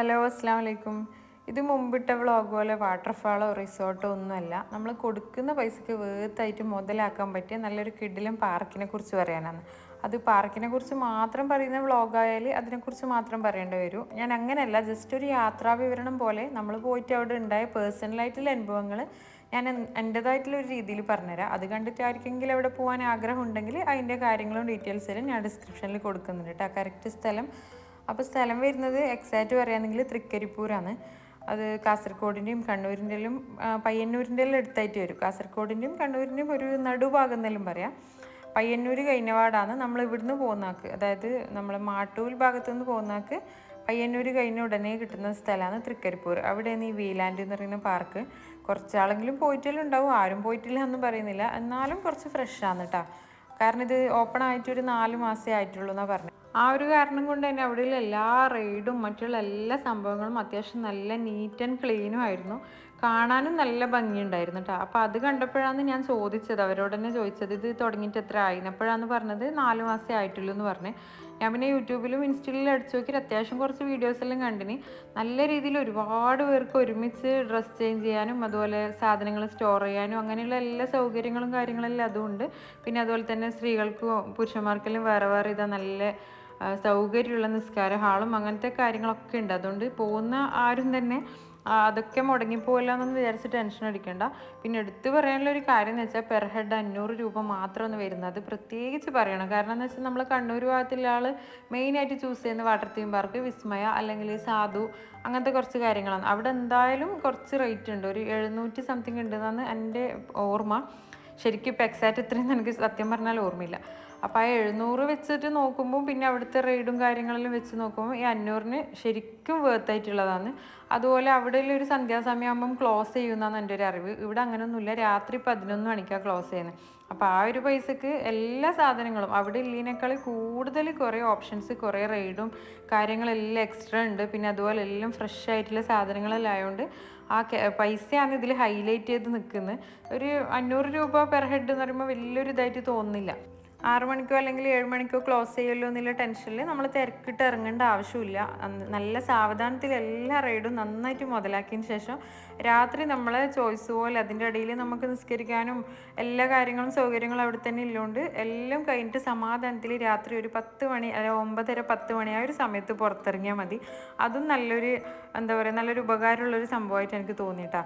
Hello അസ്സാം വലൈക്കും ഇത് മുമ്പിട്ട വ്ളോഗ് പോലെ വാട്ടർഫാളോ റിസോർട്ടോ ഒന്നുമല്ല. നമ്മൾ കൊടുക്കുന്ന പൈസക്ക് വേർത്തായിട്ട് മുതലാക്കാൻ പറ്റിയ നല്ലൊരു കിഡിലും പാർക്കിനെ കുറിച്ച് പറയാനാണ്. അത് പാർക്കിനെ കുറിച്ച് മാത്രം പറയുന്ന വ്ളോഗായാൽ അതിനെക്കുറിച്ച് മാത്രം പറയേണ്ടി വരും. ഞാൻ അങ്ങനെയല്ല ജസ്റ്റ് ഒരു യാത്രാ വിവരണം പോലെ നമ്മൾ പോയിട്ട് അവിടെ ഉണ്ടായ പേഴ്സണലായിട്ടുള്ള അനുഭവങ്ങൾ ഞാൻ എൻ- എന്റേതായിട്ടുള്ള ഒരു രീതിയിൽ പറഞ്ഞുതരാം. അത് കണ്ടിട്ട് ആർക്കെങ്കിലും അവിടെ പോകാൻ ആഗ്രഹം ഉണ്ടെങ്കിൽ അതിന്റെ കാര്യങ്ങളും ഡീറ്റെയിൽസിലും ഞാൻ ഡിസ്ക്രിപ്ഷനിൽ കൊടുക്കുന്നുണ്ട് കേട്ടോ കറക്റ്റ് സ്ഥലം അപ്പോൾ സ്ഥലം വരുന്നത് എക്സാക്റ്റ് പറയുകയാണെങ്കിൽ തൃക്കരിപ്പൂരാണ്. അത് കാസർഗോഡിന്റെയും കണ്ണൂരിന്റെയും പയ്യന്നൂരിന്റെയും അടുത്തായിട്ട് വരും. കാസർഗോഡിന്റെയും കണ്ണൂരിന്റെയും ഒരു നടുഭാഗം എന്നെല്ലാം പറയാം. പയ്യന്നൂർ കഴിഞ്ഞവാടാണ് നമ്മൾ ഇവിടുന്ന് പോകുന്നാക്ക് അതായത് നമ്മൾ മാട്ടൂൽ ഭാഗത്തുനിന്ന് പോകുന്നാക്ക് പയ്യന്നൂർ കഴിഞ്ഞ ഉടനെ കിട്ടുന്ന സ്ഥലമാണ് തൃക്കരിപ്പൂർ. അവിടെയാണ് ഈ വീലാൻഡ് എന്ന് പറയുന്ന പാർക്ക് കുറച്ചാളെങ്കിലും പോയിട്ടെല്ലാം ഉണ്ടാവും ആരും പോയിട്ടില്ല എന്ന് പറയുന്നില്ല. എന്നാലും കുറച്ച് ഫ്രഷാണ് കേട്ടോ കാരണം ഇത് ഓപ്പൺ ആയിട്ട് ഒരു നാല് മാസമേ ആയിട്ടുള്ളൂ എന്നാണ് പറഞ്ഞത്. ആ ഒരു കാരണം കൊണ്ട് തന്നെ അവിടെയുള്ള എല്ലാ റൈഡും മറ്റുള്ള എല്ലാ സംഭവങ്ങളും അത്യാവശ്യം നല്ല നീറ്റ് ആൻഡ് ക്ലീനും ആയിരുന്നു. കാണാനും നല്ല ഭംഗിയുണ്ടായിരുന്നു കേട്ടോ അപ്പോൾ അത് കണ്ടപ്പോഴാണ് ഞാൻ ചോദിച്ചത് അവരോട് തന്നെ ചോദിച്ചത് ഇത് തുടങ്ങിയിട്ട് എത്ര ആയി? അപ്പോഴാണ് പറഞ്ഞത് നാല് മാസമേ ആയിട്ടുള്ളൂ എന്ന് പറഞ്ഞ്. ഞാൻ പിന്നെ യൂട്യൂബിലും ഇൻസ്റ്റയിലും അടിച്ചു നോക്കി അത്യാവശ്യം കുറച്ച് വീഡിയോസെല്ലാം കണ്ടിന്. നല്ല രീതിയിൽ ഒരുപാട് പേർക്ക് ഒരുമിച്ച് ഡ്രസ്സ് ചേഞ്ച് ചെയ്യാനും അതുപോലെ സാധനങ്ങൾ സ്റ്റോർ ചെയ്യാനും അങ്ങനെയുള്ള എല്ലാ സൗകര്യങ്ങളും കാര്യങ്ങളെല്ലാം അതുമുണ്ട് പിന്നെ അതുപോലെ തന്നെ സ്ത്രീകൾക്കും പുരുഷന്മാർക്കെല്ലാം വേറെ വേറെ ഇതാ നല്ല സൗകര്യമുള്ള നിസ്കാര ഹാളും അങ്ങനത്തെ കാര്യങ്ങളൊക്കെ ഉണ്ട്. അതുകൊണ്ട് പോകുന്ന ആരും തന്നെ അതൊക്കെ മുടങ്ങിപ്പോയില്ല എന്നൊന്നും വിചാരിച്ച് ടെൻഷൻ അടിക്കേണ്ട. പിന്നെ എടുത്തു പറയാനുള്ള ഒരു കാര്യം എന്ന് വെച്ചാൽ പെർ ഹെഡ് അഞ്ഞൂറ് രൂപ മാത്രമാണ് വരുന്നത്. പ്രത്യേകിച്ച് പറയണം. കാരണം എന്ന് വെച്ചാൽ നമ്മൾ കണ്ണൂർ ഭാഗത്തുള്ള ആൾ മെയിനായിട്ട് ചൂസ് ചെയ്യുന്ന വാട്ടർ തീം പാർക്ക് വിസ്മയ അല്ലെങ്കിൽ സാധു അങ്ങനത്തെ കുറച്ച് കാര്യങ്ങളാണ്. അവിടെ എന്തായാലും കുറച്ച് റേറ്റ് ഉണ്ട്. ഒരു എഴുന്നൂറ്റി സംതിങ് ഉണ്ടെന്നാണ് എന്റെ ഓർമ്മ. ശരിക്കും ഇപ്പം എക്സാക്റ്റ് ഇത്രയും എനിക്ക് സത്യം പറഞ്ഞാൽ ഓർമ്മയില്ല. അപ്പോൾ ആ എഴുന്നൂറ് വെച്ചിട്ട് നോക്കുമ്പോൾ പിന്നെ അവിടുത്തെ റെയ്ഡും കാര്യങ്ങളെല്ലാം വെച്ച് നോക്കുമ്പോൾ ഈ അഞ്ഞൂറിന് ശരിക്കും വേർത്തായിട്ടുള്ളതാണ് അതുപോലെ അവിടെ ഒരു സന്ധ്യാസമയം സന്ധ്യാസമയമാകുമ്പം ക്ലോസ് ചെയ്യുന്നതാണ് എന്റെ ഒരു അറിവ്. ഇവിടെ അങ്ങനെയൊന്നുമില്ല രാത്രി പതിനൊന്ന് മണിക്കാണ് ക്ലോസ് ചെയ്യുന്നത് അപ്പോൾ ആ ഒരു പൈസക്ക് എല്ലാ സാധനങ്ങളും അവിടെ ഇല്ലതിനേക്കാൾ കൂടുതൽ കുറേ ഓപ്ഷൻസ് കുറേ റെയ്ഡും കാര്യങ്ങളെല്ലാം എക്സ്ട്രാ ഉണ്ട്. പിന്നെ അതുപോലെ എല്ലാം ഫ്രഷ് ആയിട്ടുള്ള സാധനങ്ങളെല്ലാം ആയതുകൊണ്ട് ആ പൈസയാണ് ഇതിൽ ഹൈലൈറ്റ് ചെയ്ത് നിൽക്കുന്നത് ഒരു അഞ്ഞൂറ് രൂപ പെർ ഹെഡ് എന്ന് പറയുമ്പോൾ വലിയൊരു ഇതായിട്ട് തോന്നുന്നില്ല. ആറു മണിക്കോ അല്ലെങ്കിൽ ഏഴ് മണിക്കോ ക്ലോസ് ചെയ്യല്ലോ എന്നുള്ള ടെൻഷനിൽ നമ്മൾ തിരക്കിട്ട് ഇറങ്ങേണ്ട ആവശ്യമില്ല. നല്ല സാവധാനത്തിൽ എല്ലാ റൈഡും നന്നായിട്ട് മുതലാക്കിയതിന് ശേഷം രാത്രി നമ്മൾ ചോയ്സ് പോലെ അതിന്റെ ഇടയിൽ നമുക്ക് നിസ്കരിക്കാനും എല്ലാ കാര്യങ്ങളും സൗകര്യങ്ങളും അവിടെ തന്നെ ഉള്ളതുകൊണ്ട് എല്ലാം കഴിഞ്ഞിട്ട് സമാധാനത്തിൽ രാത്രി ഒരു പത്ത് മണി അല്ല ഒമ്പതര പത്ത് മണി ആ ഒരു സമയത്ത് പുറത്തിറങ്ങിയാൽ മതി. അതും നല്ലൊരു എന്താ പറയുക നല്ലൊരു ഉപകാരമുള്ളൊരു സംഭവമായിട്ട് എനിക്ക് തോന്നിയിട്ടാ.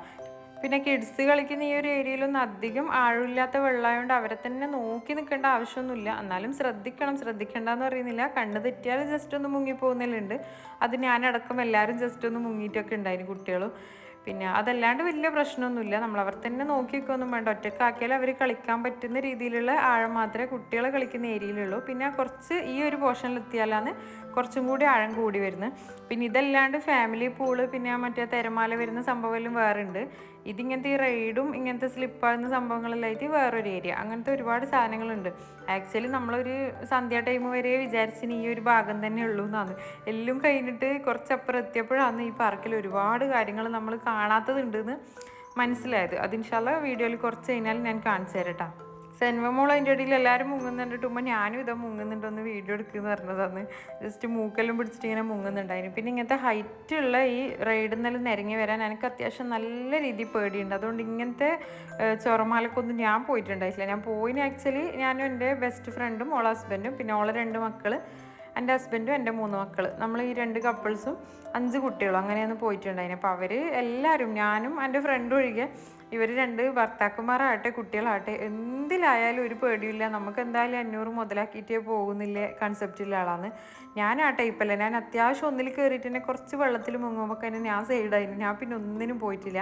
പിന്നെ കിഡ്സ് കളിക്കുന്ന ഈ ഒരു ഏരിയയിലൊന്നും അധികം ആഴമില്ലാത്ത വെള്ളമായതുകൊണ്ട് അവരെ തന്നെ നോക്കി നിൽക്കേണ്ട ആവശ്യമൊന്നുമില്ല. എന്നാലും ശ്രദ്ധിക്കണം ശ്രദ്ധിക്കേണ്ടെന്ന് പറയുന്നില്ല. കണ്ണ് തെറ്റിയാൽ ജസ്റ്റ് ഒന്ന് മുങ്ങിപ്പോകുന്നില്ലുണ്ട് അത് ഞാനടക്കം എല്ലാവരും ജസ്റ്റ് ഒന്ന് മുങ്ങിയിട്ടൊക്കെ ഉണ്ടായിരുന്നു കുട്ടികളും. പിന്നെ അതല്ലാണ്ട് വലിയ പ്രശ്നമൊന്നുമില്ല. നമ്മൾ അവർ തന്നെ നോക്കി നിൽക്കുകയൊന്നും വേണ്ട. ഒറ്റക്കാക്കിയാൽ അവർ കളിക്കാൻ പറ്റുന്ന രീതിയിലുള്ള ആഴം മാത്രമേ കുട്ടികളെ കളിക്കുന്ന ഏരിയയിലുള്ളൂ പിന്നെ കുറച്ച് ഈ ഒരു പോർഷനിലെത്തിയാലാണ് കുറച്ചും കൂടി ആഴം കൂടി വരുന്നത്. പിന്നെ ഇതല്ലാണ്ട് ഫാമിലി പൂൾ പിന്നെ മറ്റേ തിരമാല വരുന്ന സംഭവമെല്ലാം വേറെ ഉണ്ട് ഇതിങ്ങനത്തെ ഈ റൈഡും ഇങ്ങനത്തെ സ്ലിപ്പാകുന്ന സംഭവങ്ങളെല്ലായിട്ട് വേറൊരു ഏരിയ അങ്ങനത്തെ ഒരുപാട് സാധനങ്ങളുണ്ട്. ആക്ച്വലി നമ്മളൊരു സന്ധ്യ ടൈം വരെ വിചാരിച്ചിന് ഈ ഒരു ഭാഗം തന്നെ ഉള്ളൂ എന്നാണ്. എല്ലാം കഴിഞ്ഞിട്ട് കുറച്ചപ്പുറം എത്തിയപ്പോഴാണ് ഈ പാർക്കിൽ ഒരുപാട് കാര്യങ്ങൾ നമ്മൾ കാണാത്തതുണ്ടെന്ന് മനസ്സിലായത്. അത് ഇൻഷാല്ല വീഡിയോയിൽ കുറച്ച് കഴിഞ്ഞാൽ ഞാൻ കാണിച്ചു തരാം കേട്ടോ സെൻവമോൾ അതിന്റെ ഇടയിൽ എല്ലാവരും മുങ്ങുന്നുണ്ടിട്ടുമ്പോൾ ഞാനും ഇതാ മുങ്ങുന്നുണ്ടോന്ന് വീഡിയോ എടുക്കുന്നു പറഞ്ഞതാണ്. ജസ്റ്റ് മൂക്കെല്ലാം പിടിച്ചിട്ട് ഇങ്ങനെ മുങ്ങുന്നുണ്ടായിരുന്നു പിന്നെ ഇങ്ങനത്തെ ഹൈറ്റ് ഉള്ള ഈ റൈഡിൽ നിന്നെല്ലാം നിരങ്ങി വരാൻ എനിക്ക് അത്യാവശ്യം നല്ല രീതിയിൽ പേടിയുണ്ട്. അതുകൊണ്ട് ഇങ്ങനത്തെ ചൊറമാലക്കൊന്നും ഞാൻ പോയിട്ടുണ്ടായിട്ടില്ല. ഞാൻ പോയിന് ആക്ച്വലി ഞാനും എന്റെ ബെസ്റ്റ് ഫ്രണ്ടും ഓളെ ഹസ്ബൻഡും പിന്നെ ഓളെ രണ്ട് മക്കൾ എന്റെ ഹസ്ബൻഡും എന്റെ മൂന്ന് മക്കൾ നമ്മൾ ഈ രണ്ട് കപ്പിൾസും അഞ്ച് കുട്ടികളും അങ്ങനെയാണ് പോയിട്ടുണ്ടായിരുന്നു അപ്പോൾ അവർ എല്ലാവരും ഞാനും എന്റെ ഫ്രണ്ടും ഒഴികെ ഇവർ രണ്ട് ഭർത്താക്കന്മാരാകട്ടെ കുട്ടികളാകട്ടെ എന്തിലായാലും ഒരു പേടിയില്ല നമുക്ക് എന്തായാലും അഞ്ഞൂറ് മുതലാക്കിയിട്ടേ പോകുന്നില്ലേ കൺസെപ്റ്റിലുള്ള ആളാണ് ഞാൻ ആ ടൈപ്പല്ല ഞാൻ അത്യാവശ്യം ഒന്നിൽ കയറിയിട്ട് തന്നെ കുറച്ച് വെള്ളത്തിൽ മുങ്ങുമ്പോൾ തന്നെ ഞാൻ സൈഡായിരുന്നു ഞാൻ പിന്നെ ഒന്നിനും പോയിട്ടില്ല.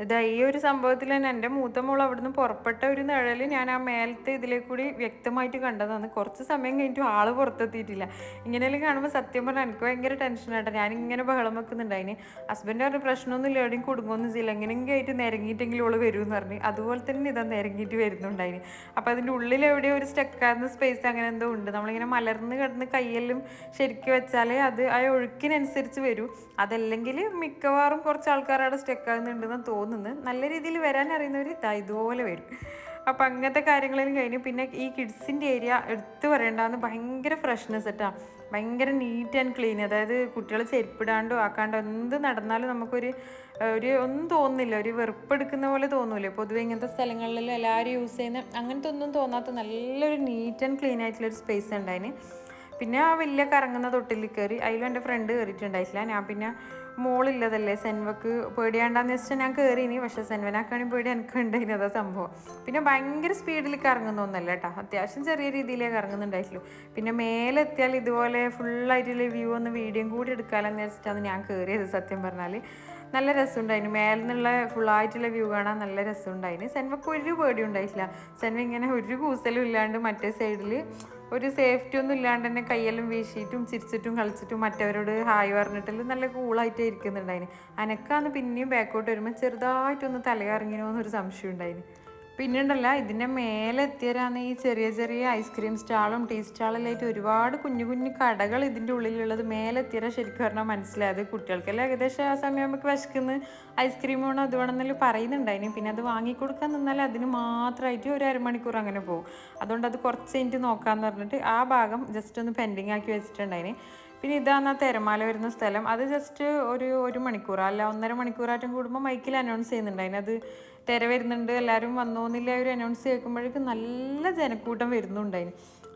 ഇതാ ഈ ഒരു സംഭവത്തിൽ തന്നെ എന്റെ മൂത്ത മോൾ അവിടുന്ന് പുറപ്പെട്ട ഒരു നിഴൽ ഞാൻ ആ മേലത്തെ ഇതിലെ കൂടി വ്യക്തമായിട്ട് കണ്ടതാണ്. കുറച്ച് സമയം കഴിഞ്ഞിട്ട് ആൾ പുറത്തെത്തിയിട്ടില്ല. ഇങ്ങനെയെല്ലാം കാണുമ്പോൾ സത്യം പറഞ്ഞാൽ എനിക്ക് ഭയങ്കര ടെൻഷനായിട്ട് ഞാൻ ഇങ്ങനെ ബഹളം വെക്കുന്നുണ്ടായിന്. ഹസ്ബൻഡ് പറഞ്ഞ പ്രശ്നമൊന്നുമില്ല എവിടെയും കുടുംബമൊന്നും ചെയ്യില്ല. എങ്ങനെയെങ്കിലും ആയിട്ട് നിരങ്ങിയിട്ടെങ്കിലും ഓൾ വരുമെന്ന് പറഞ്ഞ്. അതുപോലെ തന്നെ ഇതാ നിരങ്ങിയിട്ട് വരുന്നുണ്ട് അതിന് അപ്പോൾ അതിന്റെ ഉള്ളിൽ എവിടെയോ ഒരു സ്റ്റക്കാകുന്ന സ്പേസ് അങ്ങനെ എന്തോ ഉണ്ട്. നമ്മളിങ്ങനെ മലർന്ന് കിടന്ന് കയ്യെല്ലാം ശരിക്കും വെച്ചാലേ അത് ആ ഒഴുക്കിനനുസരിച്ച് വരും. അതല്ലെങ്കിൽ മിക്കവാറും കുറച്ച് ആൾക്കാർ അവിടെ സ്റ്റക്കാകുന്നുണ്ടെന്ന് തോന്നുന്നു. നല്ല രീതിയിൽ വരാൻ അറിയുന്നവർ ഇതാ ഇതുപോലെ വരും. അപ്പം അങ്ങനത്തെ കാര്യങ്ങളെല്ലാം കഴിഞ്ഞു പിന്നെ ഈ കിഡ്സിന്റെ ഏരിയ എടുത്തു പറയേണ്ടതെന്ന് ഭയങ്കര ഫ്രഷ്നെസ് കേട്ടാ ഭയങ്കര നീറ്റ് ആൻഡ് ക്ലീൻ അതായത് കുട്ടികൾ ചെരുപ്പിടാണ്ടോ ആക്കാണ്ടോ എന്ത് നടന്നാലും നമുക്കൊരു ഒരു ഒന്നും തോന്നുന്നില്ല. ഒരു വെറുപ്പെടുക്കുന്ന പോലെ തോന്നൂലേ. പൊതുവെ ഇങ്ങനത്തെ സ്ഥലങ്ങളിൽ എല്ലാവരും യൂസ് ചെയ്യുന്ന അങ്ങനത്തെ ഒന്നും തോന്നാത്ത നല്ലൊരു നീറ്റ് ആൻഡ് ക്ലീൻ ആയിട്ടുള്ളൊരു സ്പേസ് ഉണ്ടായിന് പിന്നെ ആ വലിയ കറങ്ങുന്ന തൊട്ടിൽ കയറി അതിലും എന്റെ ഫ്രണ്ട് കയറിയിട്ടുണ്ടായിട്ടില്ല. ഞാൻ പിന്നെ മോളില്ലതല്ലേ? സെൻവക്ക് പേടിയാണ്ടാന്ന് വെച്ചാൽ ഞാൻ കയറിയിനി പക്ഷെ സെൻവനാക്കാണെങ്കിൽ പേടി എനിക്ക് ഉണ്ടായിന് അതാ സംഭവം. പിന്നെ ഭയങ്കര സ്പീഡിൽ കറങ്ങുന്നൊന്നല്ല കേട്ടോ അത്യാവശ്യം ചെറിയ രീതിയിലേ കറങ്ങുന്നുണ്ടായിട്ടുള്ളൂ. പിന്നെ മേലെത്തിയാൽ ഇതുപോലെ ഫുള്ളായിട്ടുള്ള വ്യൂ ഒന്ന് വീഡിയോയും കൂടി എടുക്കാമെന്ന് വെച്ചിട്ടാണ് ഞാൻ കയറിയത് സത്യം പറഞ്ഞാൽ നല്ല രസമുണ്ടായിരുന്നു മേലെന്നുള്ള ഫുള്ളായിട്ടുള്ള വ്യൂ കാണാൻ നല്ല രസമുണ്ടായിരുന്നു സെൻവക്ക് ഒരു പേടി ഉണ്ടായിട്ടില്ല. സെൻവ ഇങ്ങനെ ഒരു കൂസലും ഇല്ലാണ്ട് മറ്റേ സൈഡിൽ ഒരു സേഫ്റ്റി ഒന്നും ഇല്ലാണ്ട് തന്നെ കയ്യെല്ലാം വീശിയിട്ടും ചിരിച്ചിട്ടും കളിച്ചിട്ടും മറ്റവരോട് ഹായ് പറഞ്ഞിട്ടെല്ലാം നല്ല കൂളായിട്ട് ഇരിക്കുന്നുണ്ടായിന്. അനക്കാന്ന് പിന്നെയും ബാക്കോട്ട് വരുമ്പോൾ ചെറുതായിട്ടൊന്ന് തലകറങ്ങിനോ എന്നൊരു സംശയം ഉണ്ടായിന് പിന്നെ ഉണ്ടല്ല ഇതിന്റെ മേലെ എത്തിയരാന്ന് ഈ ചെറിയ ചെറിയ ഐസ്ക്രീം സ്റ്റാളും ടീ സ്റ്റാളിലായിട്ട് ഒരുപാട് കുഞ്ഞു കുഞ്ഞു കടകൾ ഇതിന്റെ ഉള്ളിലുള്ളത് മേലെ എത്തിയരാ ശരിക്കും പറഞ്ഞാൽ മനസ്സിലായത് കുട്ടികൾക്കെല്ലാം ഏകദേശം ആ സമയം നമുക്ക് വിശക്കുന്ന. ഐസ്ക്രീം വേണോ അത് വേണമെന്നല്ലോ പറയുന്നുണ്ടായിന് പിന്നെ അത് വാങ്ങിക്കൊടുക്കാൻ നിന്നാൽ അതിന് മാത്രമായിട്ട് ഒരു അരമണിക്കൂർ അങ്ങനെ പോകും. അതുകൊണ്ട് അത് കുറച്ച് കഴിഞ്ഞിട്ട് നോക്കാമെന്ന് പറഞ്ഞിട്ട് ആ ഭാഗം ജസ്റ്റ് ഒന്ന് പെൻഡിങ് ആക്കി വെച്ചിട്ടുണ്ടായിന് പിന്നെ ഇതാണ് ആ തിരമാല വരുന്ന സ്ഥലം. അത് ജസ്റ്റ് ഒരു ഒരു മണിക്കൂർ അല്ല ഒന്നര മണിക്കൂറായിട്ടും കൂടുമ്പോൾ മൈക്കിൽ അനൗൺസ് ചെയ്യുന്നുണ്ടായിന് അതിനത് തിര വരുന്നുണ്ട് എല്ലാവരും വന്നോന്നില്ല. ഒരു അനൗൺസ് കേൾക്കുമ്പോഴേക്കും നല്ല ജനക്കൂട്ടം വരുന്നുണ്ടായി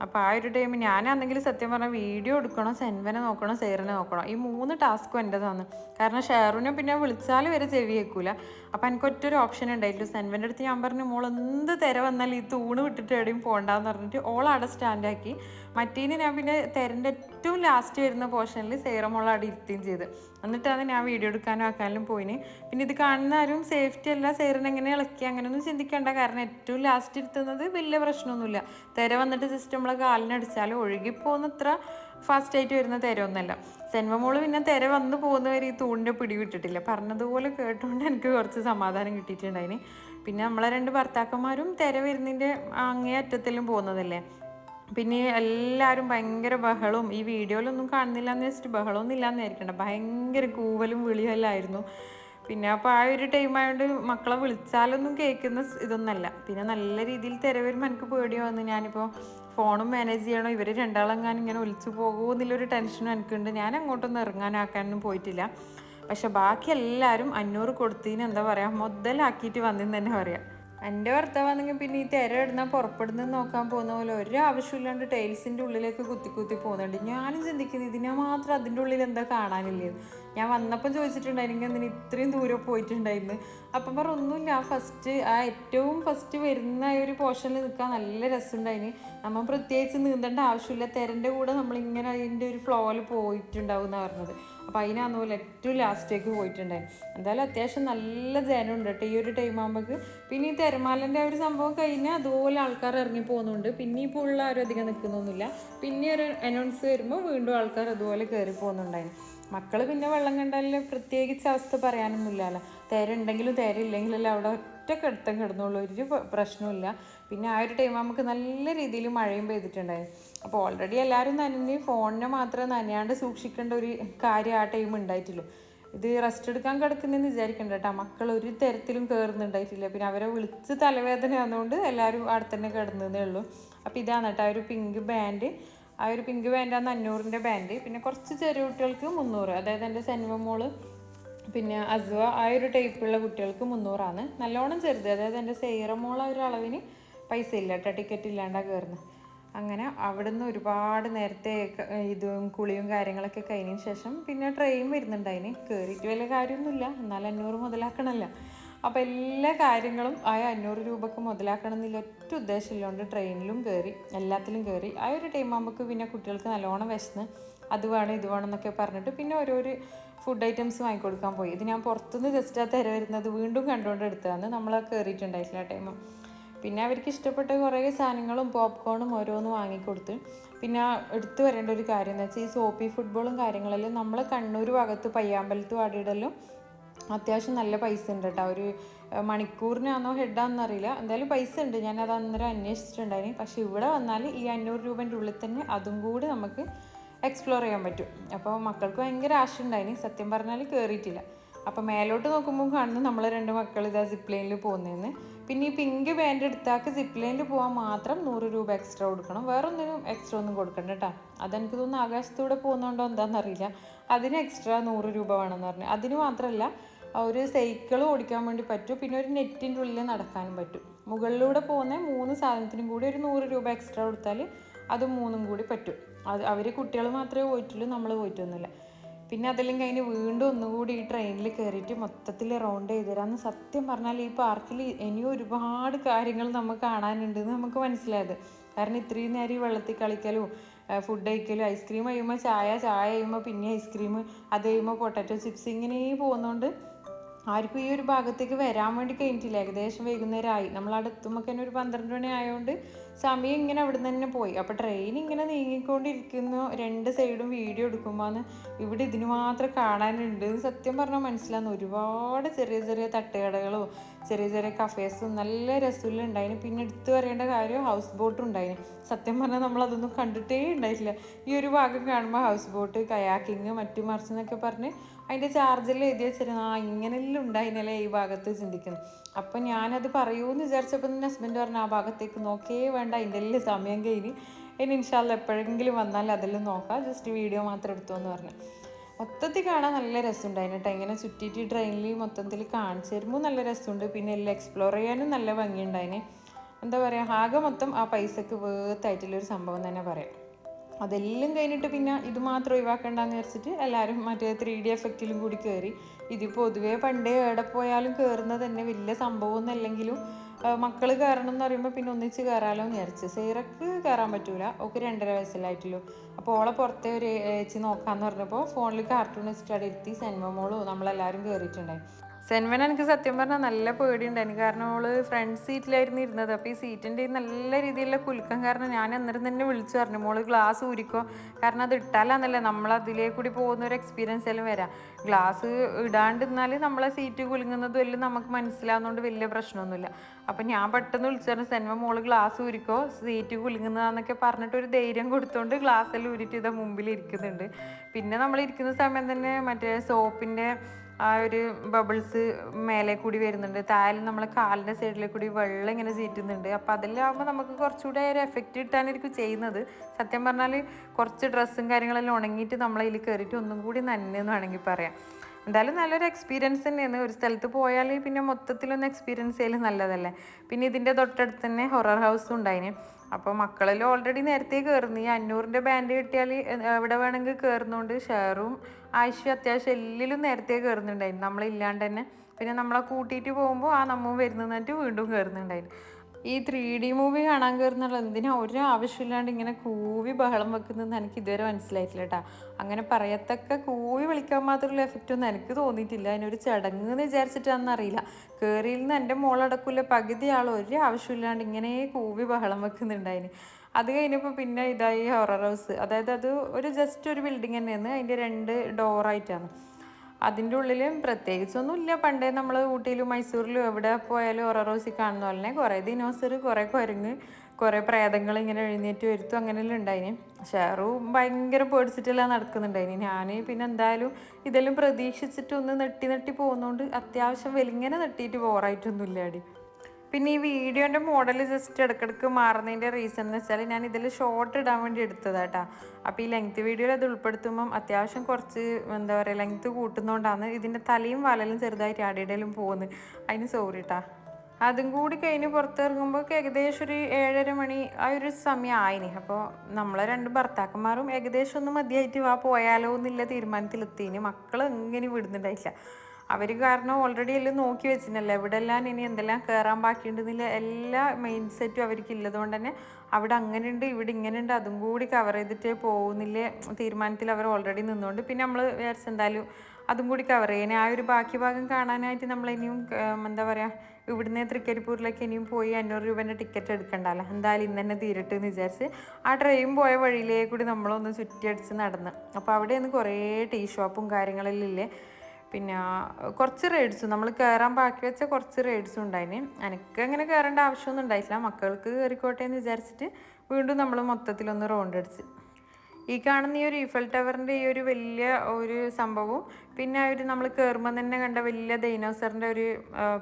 അപ്പോൾ ആ ഒരു ടൈം ഞാനാണെങ്കിൽ സത്യം പറഞ്ഞാൽ വീഡിയോ എടുക്കണം സെൻവനെ നോക്കണം സേറിനെ നോക്കണം. ഈ മൂന്ന് ടാസ്ക്കും എന്റെതാണ് കാരണം ഷെയറിനെ പിന്നെ വിളിച്ചാൽ വരെ ചെവി കേൾക്കൂല. അപ്പോൾ എനിക്ക് ഒറ്റൊരു ഓപ്ഷൻ ഉണ്ടായിട്ടില്ല സെൻവന്റെ അടുത്ത് ഞാൻ പറഞ്ഞു മോൾ എന്ത് തിര വന്നാലും ഈ തൂണ് വിട്ടിട്ട് എവിടെയും പോകണ്ടെന്ന് പറഞ്ഞിട്ട് ഓൾ അവിടെ സ്റ്റാൻഡാക്കി മറ്റേന് ഞാൻ പിന്നെ തെരന്റെ ഏറ്റവും ലാസ്റ്റ് വരുന്ന പോർഷനിൽ സേറമുള്ള അവിടെ ഇരുത്തുകയും ചെയ്ത്. എന്നിട്ടാണ് ഞാൻ വീഡിയോ എടുക്കാനും ആക്കാനും പോയിന്. പിന്നെ ഇത് കാണുന്ന ആരും സേഫ്റ്റി അല്ല. സേറിനെ എങ്ങനെ ഇളക്കി അങ്ങനെയൊന്നും ചിന്തിക്കേണ്ട. കാരണം ഏറ്റവും ലാസ്റ്റ് ഇരുത്തുന്നത് വലിയ പ്രശ്നമൊന്നുമില്ല. തിര വന്നിട്ട് ജസ്റ്റ് നമ്മളെ കാലിനടിച്ചാൽ ഒഴുകിപ്പോകുന്ന അത്ര ഫാസ്റ്റായിട്ട് വരുന്ന തിരയൊന്നുമല്ല. സെൻവമോൾ പിന്നെ തിര വന്ന് പോകുന്നവരെ ഈ തൂണിന്റെ പിടി വിട്ടിട്ടില്ല പറഞ്ഞതുപോലെ കേട്ടുകൊണ്ട് എനിക്ക് കുറച്ച് സമാധാനം കിട്ടിയിട്ടുണ്ടായിന്. പിന്നെ നമ്മളെ രണ്ട് ഭർത്താക്കന്മാരും തിര വരുന്നതിന്റെ അങ്ങേ അറ്റത്തിലും പോകുന്നതല്ലേ? പിന്നെ എല്ലാവരും ഭയങ്കര ബഹളവും ഈ വീഡിയോയിലൊന്നും കാണുന്നില്ല എന്ന് വെച്ചിട്ട് ബഹളമൊന്നും ഇല്ലാന്ന് വിചാരിക്കണ്ട. ഭയങ്കര കൂവലും വിളിയും എല്ലാം ആയിരുന്നു. പിന്നെ അപ്പോൾ ആ ഒരു ടൈം ആയതുകൊണ്ട് മക്കളെ വിളിച്ചാലൊന്നും കേൾക്കുന്ന ഇതൊന്നല്ല. പിന്നെ നല്ല രീതിയിൽ തിരവരുമ്പോൾ എനിക്ക് പേടി വന്നു ഞാനിപ്പോൾ ഫോണും മാനേജ് ചെയ്യണോ ഇവർ രണ്ടാളെങ്ങാനും ഇങ്ങനെ ഒലിച്ചു പോകുമോ എന്നുള്ളൊരു ടെൻഷനും എനിക്കുണ്ട്. ഞാൻ അങ്ങോട്ടൊന്നും ഇറങ്ങാനാക്കാനൊന്നും പോയിട്ടില്ല. പക്ഷെ ബാക്കി എല്ലാവരും അഞ്ഞൂറ് കൊടുത്തതിന് എന്താ പറയുക മുതലാക്കിയിട്ട് വന്നെന്ന് തന്നെ പറയാം. എന്റെ ഭർത്താവാണെങ്കിൽ പിന്നെ ഈ തിര ഇടുന്ന പുറപ്പെടുന്ന നോക്കാൻ പോകുന്ന പോലെ ഒരു ആവശ്യമില്ലാണ്ട് ടൈൽസിന്റെ ഉള്ളിലേക്ക് കുത്തി കുത്തി പോകുന്നുണ്ട്. ഞാനും ചിന്തിക്കുന്നത് ഇതിനെ മാത്രം അതിന്റെ ഉള്ളിൽ എന്താ കാണാനില്ലേ? ഞാൻ വന്നപ്പം ചോദിച്ചിട്ടുണ്ടായിരുന്നു അതിന് ഇത്രയും ദൂരം പോയിട്ടുണ്ടായിരുന്നു അപ്പം പറ ഒന്നുമില്ല ആ ഫസ്റ്റ് ആ ഏറ്റവും ഫസ്റ്റ് വരുന്ന ആ ഒരു പോർഷനിൽ നിൽക്കാൻ നല്ല രസമുണ്ടായിന്. നമ്മൾ പ്രത്യേകിച്ച് നീന്തേണ്ട ആവശ്യമില്ല തിരന്റെ കൂടെ നമ്മളിങ്ങനെ അതിന്റെ ഒരു ഫ്ലോയിൽ പോയിട്ടുണ്ടാവും എന്നാണ് പറഞ്ഞത്. അപ്പോൾ അതിനാന്ന് പോലെ ഏറ്റവും ലാസ്റ്റേക്ക് പോയിട്ടുണ്ടായി. എന്തായാലും അത്യാവശ്യം നല്ല ജനമുണ്ട് കേട്ടോ ഈ ഒരു ടൈം ആകുമ്പോൾ പിന്നെ ഈ തിരമാലന്റെ ഒരു സംഭവം കഴിഞ്ഞാൽ അതുപോലെ ആൾക്കാർ ഇറങ്ങി പോകുന്നുണ്ട്. പിന്നെ ഇപ്പോൾ ഉള്ള ആരും അധികം നിൽക്കുന്നൊന്നുമില്ല പിന്നെ ഒരു അനൗൺസ് വരുമ്പോൾ വീണ്ടും ആൾക്കാർ അതുപോലെ കയറി പോകുന്നുണ്ടായി. മക്കൾ പിന്നെ വെള്ളം കണ്ടാലും പ്രത്യേകിച്ച് അവസ്ഥ പറയാനൊന്നുമില്ലല്ലോ. തേര ഉണ്ടെങ്കിലും തേര ഇല്ലെങ്കിലല്ല അവിടെ ഒറ്റ കിടത്തം കിടന്നുള്ളൂ. ഒരു പ്രശ്നമില്ല പിന്നെ ആ ഒരു ടൈം നമുക്ക് നല്ല രീതിയിൽ മഴയും പെയ്തിട്ടുണ്ടായിരുന്നു അപ്പോൾ ഓൾറെഡി എല്ലാവരും നനഞ്ഞ് ഫോണിനെ മാത്രം നനയാണ്ട് സൂക്ഷിക്കേണ്ട ഒരു കാര്യം ആ ടൈം ഉണ്ടായിട്ടുള്ളൂ ഇത് റെസ്റ്റ് എടുക്കാൻ കിടക്കുന്നതെന്ന് വിചാരിക്കണ്ട കേട്ടോ. മക്കൾ ഒരു തരത്തിലും കയറുന്നുണ്ടായിട്ടില്ല പിന്നെ അവരെ വിളിച്ച് തലവേദന ആകുന്നതുകൊണ്ട് എല്ലാവരും അവിടെ തന്നെ കിടന്നതേ ഉള്ളൂ. അപ്പോൾ ഇതാണ് കേട്ടോ. ആ ഒരു പിങ്ക് ബാൻഡ് ആ ഒരു പിങ്ക് ബാൻഡാണ് അഞ്ഞൂറിന്റെ ബാൻഡ് പിന്നെ കുറച്ച് ചെറിയ കുട്ടികൾക്ക് മുന്നൂറ്. അതായത് എന്റെ സെൻവ മോൾ പിന്നെ അസുവ ആ ഒരു ടൈപ്പുള്ള കുട്ടികൾക്ക് മുന്നൂറാണ്. നല്ലോണം ചെറുത്. അതായത് എന്റെ സെയ്റമോള ഒരു അളവിന് പൈസ ഇല്ല കേട്ടോ. ടിക്കറ്റ് ഇല്ലാണ്ടാണ് കയറുന്നത് അങ്ങനെ അവിടുന്ന് ഒരുപാട് നേരത്തെ ഇതും കുളിയും കാര്യങ്ങളൊക്കെ കഴിഞ്ഞതിന് ശേഷം പിന്നെ ട്രെയിൻ വരുന്നുണ്ടായിന് കയറിയിട്ട് വലിയ കാര്യമൊന്നുമില്ല. എന്നാൽ അഞ്ഞൂറ് മുതലാക്കണമല്ല അപ്പോൾ എല്ലാ കാര്യങ്ങളും ആ അഞ്ഞൂറ് രൂപക്ക് മുതലാക്കണം എന്നില്ല ഒറ്റ ഉദ്ദേശമില്ലാണ്ട് ട്രെയിനിലും കയറി എല്ലാത്തിലും കയറി ആ ഒരു ടൈം ആകുമ്പോൾ പിന്നെ കുട്ടികൾക്ക് നല്ലോണം വിശന്ന് അത് വേണം ഇത് വേണം എന്നൊക്കെ പറഞ്ഞിട്ട് പിന്നെ ഓരോരു ഫുഡ് ഐറ്റംസ് വാങ്ങിക്കൊടുക്കാൻ പോയി. ഇത് ഞാൻ പുറത്തുനിന്ന് ജസ്റ്റ് ആ തിര വരുന്നത് വീണ്ടും കണ്ടുകൊണ്ട് എടുത്തതാണ്. നമ്മൾ കയറിയിട്ടുണ്ടായിട്ടില്ല ആ ടൈം പിന്നെ അവർക്ക് ഇഷ്ടപ്പെട്ട കുറേ സാധനങ്ങളും പോപ്കോണും ഓരോന്നും വാങ്ങിക്കൊടുത്ത് പിന്നെ എടുത്തു വരേണ്ട ഒരു കാര്യം എന്ന് വെച്ചാൽ ഈ സോപ്പി ഫുട്ബോളും കാര്യങ്ങളെല്ലാം നമ്മൾ കണ്ണൂർ ഭാഗത്ത് പയ്യാമ്പലത്ത് വാടിയിടെല്ലാം അത്യാവശ്യം നല്ല പൈസ ഉണ്ട് കേട്ടോ. ഒരു മണിക്കൂറിനാണോ ഹെഡാണെന്ന് അറിയില്ല. എന്തായാലും പൈസ ഉണ്ട്. ഞാൻ അത് അന്നേരം അന്വേഷിച്ചിട്ടുണ്ടായിരുന്നു. പക്ഷെ ഇവിടെ വന്നാൽ ഈ അഞ്ഞൂറ് രൂപേന്റെ ഉള്ളിൽ തന്നെ അതും കൂടി നമുക്ക് എക്സ്പ്ലോർ ചെയ്യാൻ പറ്റും. അപ്പോൾ മക്കൾക്ക് ഭയങ്കര ആശ ഉണ്ടായിരുന്നു. സത്യം പറഞ്ഞാൽ കയറിയിട്ടില്ല അപ്പോൾ മേലോട്ട് നോക്കുമ്പോൾ കാണുന്നു നമ്മളെ രണ്ട് മക്കൾ ഇതാ സിപ്പ് ലൈനിൽ പോകുന്നതെന്ന് പിന്നെ ഈ പിങ്ക് ബാൻഡ് എടുത്താക്ക് സിപ്പ് ലൈനിൽ പോകാൻ മാത്രം നൂറ് രൂപ എക്സ്ട്രാ കൊടുക്കണം. വേറെ ഒന്നിനും എക്സ്ട്രാ ഒന്നും കൊടുക്കണ്ട കേട്ടോ അതെനിക്ക് തോന്നുന്നു ആകാശത്തൂടെ പോകുന്നതുകൊണ്ടോ എന്താണെന്നറിയില്ല അതിന് എക്സ്ട്രാ നൂറ് രൂപ വേണമെന്ന് പറഞ്ഞു. അതിന് മാത്രമല്ല ഒരു സൈക്കിൾ ഓടിക്കാൻ വേണ്ടി പറ്റും. പിന്നെ ഒരു നെറ്റിന്റെ ഉള്ളിൽ നടക്കാനും പറ്റും. മുകളിലൂടെ പോകുന്ന മൂന്ന് സാധനത്തിനും കൂടി ഒരു നൂറ് രൂപ എക്സ്ട്രാ കൊടുത്താൽ അത് മൂന്നും കൂടി പറ്റും. അത് അവർ കുട്ടികൾ മാത്രമേ പോയിട്ടുള്ളൂ നമ്മൾ പോയിട്ടൊന്നുമില്ല. പിന്നെ അതെല്ലാം കഴിഞ്ഞ് വീണ്ടും ഒന്നുകൂടി ഈ ട്രെയിനിൽ കയറിയിട്ട് മൊത്തത്തിൽ റൗണ്ട് ചെയ്തുതരാമെന്ന് സത്യം പറഞ്ഞാൽ ഈ പാർക്കിൽ ഇനിയും ഒരുപാട് കാര്യങ്ങൾ നമുക്ക് കാണാനുണ്ട് എന്ന് നമുക്ക് മനസ്സിലായത്. കാരണം ഇത്രയും നേരം ഈ വെള്ളത്തിൽ കളിക്കലും ഫുഡ് കഴിക്കലും ഐസ്ക്രീം കഴിയുമ്പോൾ ചായ ചായ കഴിയുമ്പോൾ പിന്നെ ഐസ്ക്രീം അത് കഴിയുമ്പോൾ പൊട്ടാറ്റോ ചിപ്സ് ഇങ്ങനെ പോകുന്നതുകൊണ്ട് ആർക്കും ഈ ഒരു ഭാഗത്തേക്ക് വരാൻ വേണ്ടി കഴിഞ്ഞിട്ടില്ല. ഏകദേശം വൈകുന്നേരമായി നമ്മൾ അവിടെ എത്തുമ്പോൾ തന്നെ ഒരു പന്ത്രണ്ട് മണി ആയതുകൊണ്ട് സമയം ഇങ്ങനെ അവിടെ തന്നെ പോയി. അപ്പോൾ ട്രെയിൻ ഇങ്ങനെ നീങ്ങിക്കൊണ്ടിരിക്കുന്നു. രണ്ട് സൈഡും വീഡിയോ എടുക്കുമ്പോൾ ഇവിടെ ഇതിന് മാത്രം കാണാനുണ്ട് സത്യം പറഞ്ഞാൽ മനസ്സിലാകുന്നു ഒരുപാട് ചെറിയ ചെറിയ തട്ടുകടകളോ ചെറിയ ചെറിയ കഫേസും നല്ല രസമുണ്ടായിരുന്നു പിന്നെ എടുത്തു പറയേണ്ട കാര്യം ഹൗസ് ബോട്ടും ഉണ്ടായിരുന്നു സത്യം പറഞ്ഞാൽ നമ്മൾ അതൊന്നും കണ്ടിട്ടേ ഉണ്ടായിട്ടില്ല. ഈ ഒരു ഭാഗം കാണുമ്പോൾ ഹൗസ് ബോട്ട് കയാക്കിങ് മറ്റു മറിച്ച് എന്നൊക്കെ പറഞ്ഞ് അതിന്റെ ചാർജിൽ എഴുതി വെച്ചിരുന്നു. ആ ഇങ്ങനെല്ലാം ഉണ്ടായിരുന്നല്ലേ ഈ ഭാഗത്ത് ചിന്തിക്കുന്നു അപ്പം ഞാനത് പറയൂന്ന് വിചാരിച്ചപ്പോൾ തന്നെ ഹസ്ബൻഡ് പറഞ്ഞു ആ ഭാഗത്തേക്ക് നോക്കേ വേണ്ട അതിന്റെ എല്ലാം സമയം കഴിഞ്ഞ്. ഇനി ഇൻഷാല്ല എപ്പോഴെങ്കിലും വന്നാൽ അതെല്ലാം നോക്കാം. ജസ്റ്റ് വീഡിയോ മാത്രം എടുത്തു എന്ന് പറഞ്ഞു. മൊത്തത്തിൽ കാണാൻ നല്ല രസമുണ്ടായിരുന്നു കേട്ടോ. ഇങ്ങനെ ചുറ്റിയിട്ട് ട്രെയിനിൽ മൊത്തത്തിൽ കാണിച്ചു തരുമ്പോൾ നല്ല രസമുണ്ട്. പിന്നെ എല്ലാം എക്സ്പ്ലോർ ചെയ്യാനും നല്ല ഭംഗിയുണ്ടായിന്. എന്താ പറയുക ആകെ മൊത്തം ആ പൈസക്ക് വേർത്തായിട്ടുള്ളൊരു സംഭവം തന്നെ പറയാം. അതെല്ലാം കഴിഞ്ഞിട്ട് പിന്നെ ഇത് മാത്രം ഒഴിവാക്കണ്ടെന്ന് വിചാരിച്ചിട്ട് എല്ലാവരും മറ്റേ ത്രീ ഡി എഫക്റ്റിലും കൂടി കയറി ഇത് പൊതുവേ പണ്ടേ എവിടെ പോയാലും കയറുന്നത് തന്നെ വലിയ സംഭവമൊന്നും അല്ലെങ്കിലും മക്കൾ കയറണം എന്ന് പറയുമ്പോൾ പിന്നെ ഒന്നിച്ച് കയറാലോ എന്ന് വിചാരിച്ച്. സീറക്ക് കയറാൻ പറ്റൂല. ഓക്ക് രണ്ടര വയസ്സിലായിട്ടുള്ളൂ. അപ്പോൾ ഓളെ പുറത്തെ ഒരു ഏച്ചി നോക്കാന്ന് പറഞ്ഞപ്പോൾ ഫോണിൽ കാർട്ടൂൺ വെച്ചിട്ട് അവിടെ ഇരുത്തി സെൻമ നമ്മളെല്ലാവരും കയറിയിട്ടുണ്ടായി സെൻവൻ എനിക്ക് സത്യം പറഞ്ഞാൽ നല്ല പേടിയുണ്ടായിരുന്നു കാരണം അവൾ ഫ്രണ്ട് സീറ്റിലായിരുന്നു ഇരുന്നത്. അപ്പോൾ ഈ സീറ്റിന്റെ നല്ല രീതിയിലുള്ള കുലുക്കം കാരണം ഞാൻ അന്നേരം തന്നെ വിളിച്ചു പറഞ്ഞു മോൾ ഗ്ലാസ് ഊരിക്കോ? കാരണം അത് ഇട്ടാലാന്നല്ലേ നമ്മൾ അതിലേ കൂടി പോകുന്ന ഒരു എക്സ്പീരിയൻസ് എല്ലാം വരാം. ഗ്ലാസ് ഇടാണ്ടിരുന്നാൽ നമ്മളെ സീറ്റ് കുലുങ്ങുന്നതും എല്ലാം നമുക്ക് മനസ്സിലാവുന്നതുകൊണ്ട് വലിയ പ്രശ്നമൊന്നുമില്ല. അപ്പം ഞാൻ പെട്ടെന്ന് വിളിച്ചു പറഞ്ഞു സെൻവ മോൾ ഗ്ലാസ് ഊരിക്കോ? സീറ്റ് കുലുങ്ങുന്നതാന്നൊക്കെ പറഞ്ഞിട്ട് ഒരു ധൈര്യം കൊടുത്തോണ്ട് ഗ്ലാസ് എല്ലാം ഊരിട്ട് ഇതാ മുമ്പിൽ ഇരിക്കുന്നുണ്ട് പിന്നെ നമ്മൾ ഇരിക്കുന്ന സമയം തന്നെ മറ്റേ സോപ്പിന്റെ ആ ഒരു ബബിൾസ് മേലെ കൂടി വരുന്നുണ്ട്. താഴെ നമ്മളെ കാലിന്റെ സൈഡിലെ കൂടി വെള്ളം ഇങ്ങനെ ചീറ്റുന്നുണ്ട് അപ്പം അതിലാകുമ്പോൾ നമുക്ക് കുറച്ചുകൂടെ ഒരു എഫക്റ്റ് കിട്ടാനായിരിക്കും ചെയ്യുന്നത്. സത്യം പറഞ്ഞാൽ കുറച്ച് ഡ്രസ്സും കാര്യങ്ങളെല്ലാം ഉണങ്ങിയിട്ട് നമ്മളതിൽ കയറിയിട്ട് ഒന്നും കൂടി നന്നെന്ന് വേണമെങ്കിൽ പറയാം. എന്തായാലും നല്ലൊരു എക്സ്പീരിയൻസ് തന്നെയാണ്. ഒരു സ്ഥലത്ത് പോയാൽ പിന്നെ മൊത്തത്തിലൊന്ന് എക്സ്പീരിയൻസ് ചെയ്യൽ നല്ലതല്ലേ? പിന്നെ ഇതിന്റെ തൊട്ടടുത്ത് തന്നെ ഹൊറർ ഹൗസും ഉണ്ടായിന്. അപ്പോൾ മക്കളെല്ലാം ഓൾറെഡി നേരത്തെ കയറുന്നു ഈ അഞ്ഞൂറിന്റെ ബാൻഡ് കിട്ടിയാൽ എവിടെ വേണമെങ്കിൽ കയറുന്നുണ്ട് ഷെയറും ആയിഷും അത്യാവശ്യം എല്ലിലും നേരത്തെ കയറുന്നുണ്ടായിരുന്നു നമ്മളില്ലാണ്ട് തന്നെ. പിന്നെ നമ്മളെ കൂട്ടിയിട്ട് പോകുമ്പോൾ ആ നമ്മവും വരുന്നിട്ട് വീണ്ടും കയറുന്നുണ്ടായിരുന്നു ഈ ത്രീ ഡി മൂവി കാണാൻ കയറുന്നുള്ള എന്തിനാ ഒരു ആവശ്യമില്ലാണ്ട് ഇങ്ങനെ കൂവി ബഹളം വെക്കുന്നതെന്ന് എനിക്ക് ഇതുവരെ മനസ്സിലായിട്ടില്ല കേട്ടോ അങ്ങനെ പറയത്തക്ക കൂവി വിളിക്കാൻ മാത്രമുള്ള എഫക്റ്റ് ഒന്നും എനിക്ക് തോന്നിയിട്ടില്ല. അതിനൊരു ചടങ്ങ് എന്ന് വിചാരിച്ചിട്ടാണെന്നറിയില്ല കയറിയിൽ നിന്ന് എന്റെ മോളടക്കില്ല പകുതി ആൾ ഒരു ആവശ്യമില്ലാണ്ട് ഇങ്ങനെ കൂവി ബഹളം വെക്കുന്നുണ്ടായിന് അത് കഴിഞ്ഞപ്പോൾ പിന്നെ ഇതായി ഹൊറർ ഹൗസ് അതായത് അത് ഒരു ജസ്റ്റ് ഒരു ബിൽഡിങ് തന്നെയാണ് അതിന്റെ രണ്ട് ഡോറായിട്ടാണ് അതിന്റെ ഉള്ളിൽ പ്രത്യേകിച്ചൊന്നുമില്ല. പണ്ടേ നമ്മൾ ഊട്ടിയിലും മൈസൂരിലും എവിടെ പോയാലും ഒററോസി കാണുന്ന പോലെ കുറേ ദിനോസർ കുറേ കുരങ്ങ് കുറേ പ്രേതങ്ങൾ ഇങ്ങനെ എഴുന്നേറ്റ് വരുത്തും അങ്ങനെയെല്ലാം ഉണ്ടായിന്. ഷെയറു ഭയങ്കര പേടിച്ചിട്ടെല്ലാം നടക്കുന്നുണ്ടായിന്. ഞാൻ പിന്നെ എന്തായാലും ഇതെല്ലാം പ്രതീക്ഷിച്ചിട്ടൊന്ന് നെട്ടി നെട്ടി പോകുന്നതുകൊണ്ട് അത്യാവശ്യം വലിങ്ങനെ നെട്ടിയിട്ട് ബോറായിട്ടൊന്നുമില്ല അടി പിന്നെ ഈ വീഡിയോന്റെ മോഡൽ ജസ്റ്റ് ഇടയ്ക്കിടയ്ക്ക് മാറുന്നതിന്റെ റീസൺ എന്ന് വെച്ചാൽ ഞാൻ ഇതിൽ ഷോർട്ട് ഇടാൻ വേണ്ടി എടുത്തതാട്ടാ. അപ്പോൾ ഈ ലെങ്ത് വീഡിയോയിൽ അത് ഉൾപ്പെടുത്തുമ്പം അത്യാവശ്യം കുറച്ച് എന്താ പറയുക ലെങ്ത് കൂട്ടുന്നതുകൊണ്ടാണ് ഇതിന്റെ തലയും വലലും ചെറുതായിട്ട് അടിയിടയിലും പോകുന്നത് അതിന് സോറി കേട്ടാ അതും കൂടി കഴിഞ്ഞ് പുറത്തിറങ്ങുമ്പോൾ ഏകദേശം ഒരു ഏഴര മണി ആ ഒരു സമയം ആയിനി. അപ്പോൾ നമ്മളെ രണ്ട് ഭർത്താക്കന്മാരും ഏകദേശം ഒന്ന് മതിയായിട്ട് വാ പോയാലോ എന്നുള്ള തീരുമാനത്തിലെത്തിന്. മക്കൾ എങ്ങനെ വിടുന്നുണ്ടായില്ല. അവർ കാരണം ഓൾറെഡി എല്ലാം നോക്കി വെച്ചിട്ടുണ്ടല്ലോ എവിടെല്ലാം ഇനി എന്തെല്ലാം കയറാൻ ബാക്കിയുണ്ടെന്നില്ല. എല്ലാ മൈൻഡ് സെറ്റും അവർക്ക് ഇല്ലതുകൊണ്ട് തന്നെ അവിടെ അങ്ങനെയുണ്ട് ഇവിടെ ഇങ്ങനെയുണ്ട് അതും കൂടി കവർ ചെയ്തിട്ടേ പോകുന്നില്ലേ തീരുമാനത്തിൽ അവർ ഓൾറെഡി നിന്നുകൊണ്ട് പിന്നെ നമ്മൾ വിചാരിച്ച എന്തായാലും അതും കൂടി കവർ ചെയ്യാൻ. ആ ഒരു ബാക്കി ഭാഗം കാണാനായിട്ട് നമ്മൾ ഇനിയും എന്താ പറയുക ഇവിടുന്ന് തൃക്കരിപ്പൂരിലേക്ക് ഇനിയും പോയി അഞ്ഞൂറ് രൂപേന്റെ ടിക്കറ്റ് എടുക്കണ്ടല്ലോ. എന്തായാലും ഇന്ന് തന്നെ തീരട്ടെ എന്ന് വിചാരിച്ച് ആ ട്രെയിൻ പോയ വഴിയിലേക്കൂടി നമ്മളൊന്ന് ചുറ്റിയടിച്ച് നടന്ന്. അപ്പോൾ അവിടെ നിന്ന് കുറേ ടീ ഷോപ്പും കാര്യങ്ങളെല്ലാം ഇല്ലേ? പിന്നെ കുറച്ച് റൈഡ്സ് നമ്മൾ കയറാൻ ബാക്കി വെച്ച കുറച്ച് റൈഡ്സും ഉണ്ടായിന്. എനിക്ക് അങ്ങനെ കയറേണ്ട ആവശ്യമൊന്നും ഉണ്ടായിട്ടില്ല. മക്കൾക്ക് കയറിക്കോട്ടെ എന്ന് വിചാരിച്ചിട്ട് വീണ്ടും നമ്മൾ മൊത്തത്തിലൊന്ന് റൗണ്ട് അടിച്ച്. ഈ കാണുന്ന ഈ ഒരു ഈഫൽ ടവറിന്റെ ഈ ഒരു വലിയ ഒരു സംഭവവും പിന്നെ ഒരു നമ്മൾ കയറുമ്പോൾ തന്നെ കണ്ട വലിയ ഡൈനോസറിന്റെ ഒരു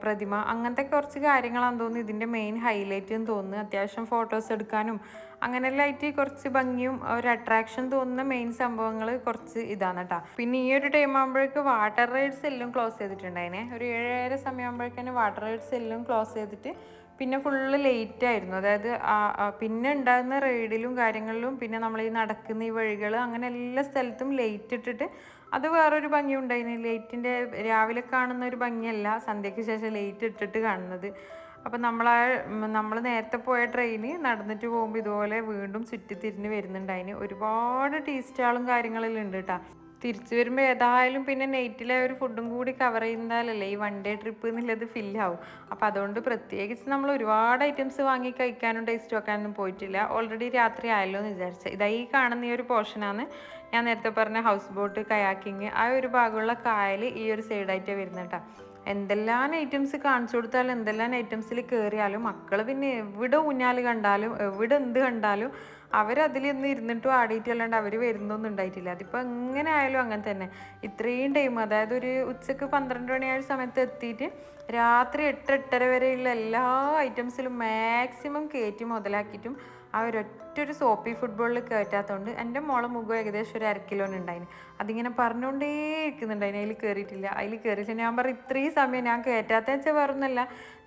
പ്രതിമ അങ്ങനത്തെ കുറച്ച് കാര്യങ്ങളാണെന്ന് തോന്നുന്നു. ഇതിന്റെ മെയിൻ ഹൈലൈറ്റ് എന്ന് തോന്നുന്നു. അത്യാവശ്യം ഫോട്ടോസ് എടുക്കാനും അങ്ങനെയെല്ലാം കുറച്ച് ഭംഗിയും ഒരു അട്രാക്ഷൻ തോന്നുന്ന മെയിൻ സംഭവങ്ങൾ കുറച്ച് ഇതാണ് കേട്ടോ പിന്നെ ഈ ഒരു ടൈം ആകുമ്പോഴേക്ക് വാട്ടർ റൈഡ്സ് എല്ലാം ക്ലോസ് ചെയ്തിട്ടുണ്ടായിനെ. ഒരു ഏഴര സമയമാകുമ്പോഴേക്കും വാട്ടർ റൈഡ്സ് എല്ലാം ക്ലോസ് ചെയ്തിട്ട് പിന്നെ ഫുള്ള് ലേറ്റ് ആയിരുന്നു. അതായത് പിന്നെ ഉണ്ടാകുന്ന റൈഡിലും കാര്യങ്ങളിലും പിന്നെ നമ്മൾ ഈ നടക്കുന്ന ഈ വഴികൾ അങ്ങനെ എല്ലാ സ്ഥലത്തും ലേറ്റ് ഇട്ടിട്ട് അത് വേറൊരു ഭംഗി ഉണ്ടായിരുന്നു ലേറ്റിന്റെ രാവിലെ കാണുന്ന ഒരു ഭംഗിയല്ല സന്ധ്യയ്ക്ക് ശേഷം ലേറ്റ് ഇട്ടിട്ട് കാണുന്നത്. അപ്പം നമ്മൾ നമ്മൾ നേരത്തെ പോയ ട്രെയിന് നടന്നിട്ട് പോകുമ്പോൾ ഇതുപോലെ വീണ്ടും ചുറ്റിത്തിരിഞ്ഞ് വരുന്നുണ്ടായിന്. ഒരുപാട് ടീ സ്റ്റാളും കാര്യങ്ങളെല്ലാം ഉണ്ട് കേട്ടോ തിരിച്ചു വരുമ്പോൾ ഏതായാലും പിന്നെ നൈറ്റിലെ ഒരു ഫുഡും കൂടി കവർ ചെയ്യുന്നാലല്ലേ ഈ വൺ ഡേ ട്രിപ്പ് എന്നുള്ളത് ഫില്ലാവും അപ്പോൾ അതുകൊണ്ട് പ്രത്യേകിച്ച് നമ്മൾ ഒരുപാട് ഐറ്റംസ് വാങ്ങി കഴിക്കാനും ടേസ്റ്റ് വെക്കാനൊന്നും പോയിട്ടില്ല. ഓൾറെഡി രാത്രി ആയല്ലോ എന്ന് വിചാരിച്ചത് ഇതായി കാണുന്ന ഈ ഒരു പോർഷനാണ് ഞാൻ നേരത്തെ പറഞ്ഞ ഹൗസ് ബോട്ട് കയാക്കിങ് ആ ഒരു ഭാഗമുള്ള കായൽ ഈ ഒരു സൈഡായിട്ടേ വരുന്ന കേട്ടോ. എന്തെല്ലാം ഐറ്റംസ് കാണിച്ചു കൊടുത്താലും എന്തെല്ലാം ഐറ്റംസിൽ കയറിയാലും മക്കൾ പിന്നെ എവിടെ ഊഞ്ഞാൽ കണ്ടാലും എവിടെ എന്ത് കണ്ടാലും അവരതിൽ ഇന്ന് ഇരുന്നിട്ടും ആടിയിട്ടല്ലാണ്ട് അവർ വരുന്നൊന്നും ഉണ്ടായിട്ടില്ല. അതിപ്പോൾ എങ്ങനെ ആയാലും അങ്ങനെ തന്നെ. ഇത്രയും ടൈം അതായത് ഒരു ഉച്ചയ്ക്ക് പന്ത്രണ്ട് മണിയായ സമയത്ത് എത്തിയിട്ട് രാത്രി എട്ട് എട്ടര വരെയുള്ള എല്ലാ ഐറ്റംസിലും മാക്സിമം കയറ്റി മുതലാക്കിയിട്ടും ആ ഒരൊറ്റ ഒരു സോപ്പി ഫുട്ബോളിൽ കയറ്റാത്തതുകൊണ്ട് എന്റെ മോളെ മുഖം ഏകദേശം ഒരു അരക്കിലോന് കിലോന് ഉണ്ടായിന്. അതിങ്ങനെ പറഞ്ഞുകൊണ്ടേ ഇരിക്കുന്നുണ്ടായിന്. അതിൽ കയറിയിട്ടില്ല അതിൽ കയറിയിട്ട് ഞാൻ പറഞ്ഞു ഇത്രയും സമയം ഞാൻ കയറ്റാത്ത വെച്ചാൽ വേറൊന്നുമല്ല.